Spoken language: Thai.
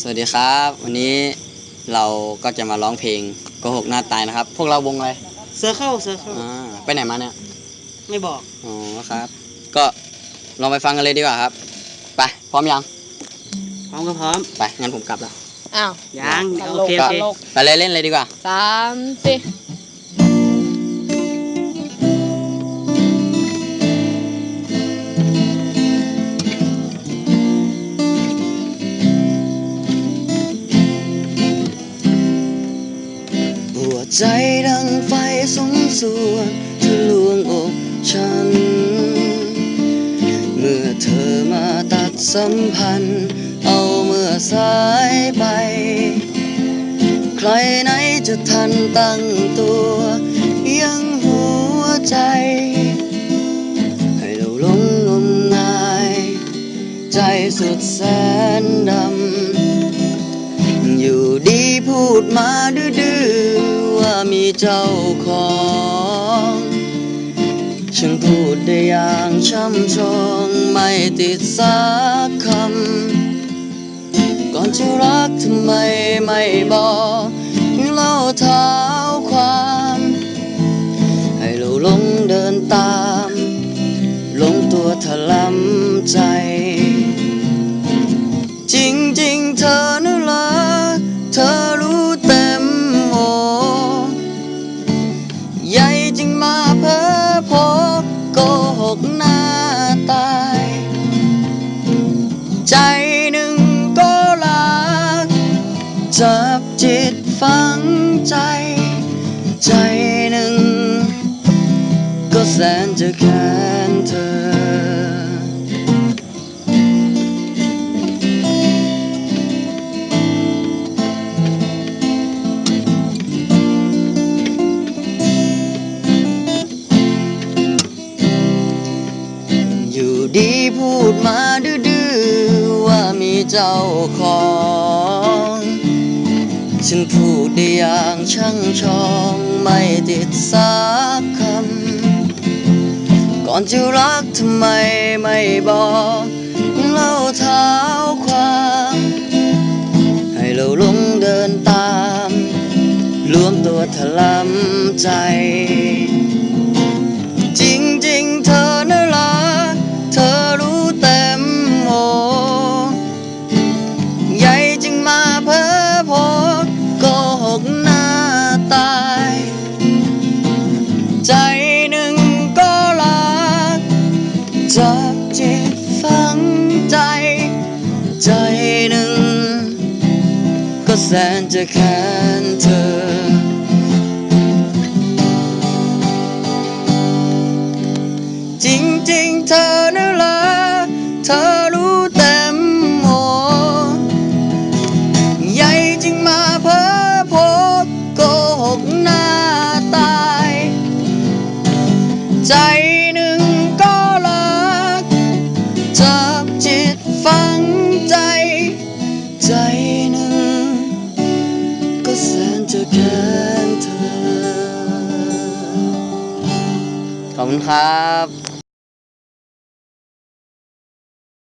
สวัสดีครับ วันนี้เราก็จะมาร้องเพลงโกหกหน้าตายนะครับ พวกเราวงอะไรเสือเข้าเสือเข้าอ่าไปไหนมาเนี่ยไม่บอกอ๋อครับ ก็ลองไปฟังกันเลยดีกว่าครับ ไป พร้อมยัง พร้อมก็พร้อม ไปงั้นผมกลับแล้วอ้าวยังตโอลกเคตโอเคลกไปเลยเล่นเลยดีกว่าสามสี่ ใจดังไฟสงส่วนทะลวงอกฉัน เมื่อเธอมาตัดสัมพันธ์ เอาเมื่อสายไป ใครไหนจะทันตั้งตัว ยังหัวใจ ให้เราหลงงมงาย ใจสุดแสนดำ อยู่ดีพูดมาดื้อ เจ้าของ ฉันพูดได้อย่างช่ำชองไม่ติดสักคำ ก่อนจะรักทำไมไม่บอกเล่าเท้าความ ให้เราลงเดินตาม ลงตัวถลำใจ จริงๆเธอนั่นละเธอ จับจิตฝังใจ ใจหนึ่ง ก็แสนจะแค้นเธอ อยู่ดีพูดมาดื้อๆว่ามีเจ้าของ ฉันพูดได้อย่างช่างชองไม่ติดสักคำ ก่อนจะรักทำไมไม่บอกเล่าเท้าความให้เราลงเดินตามรวมตัวถลำใจ จับจิตฝังใจ ใจหนึ่ง ก็แสนจะแค้นเธอ จริงๆเธอน่า แค้นเธอ ขอบคุณครับ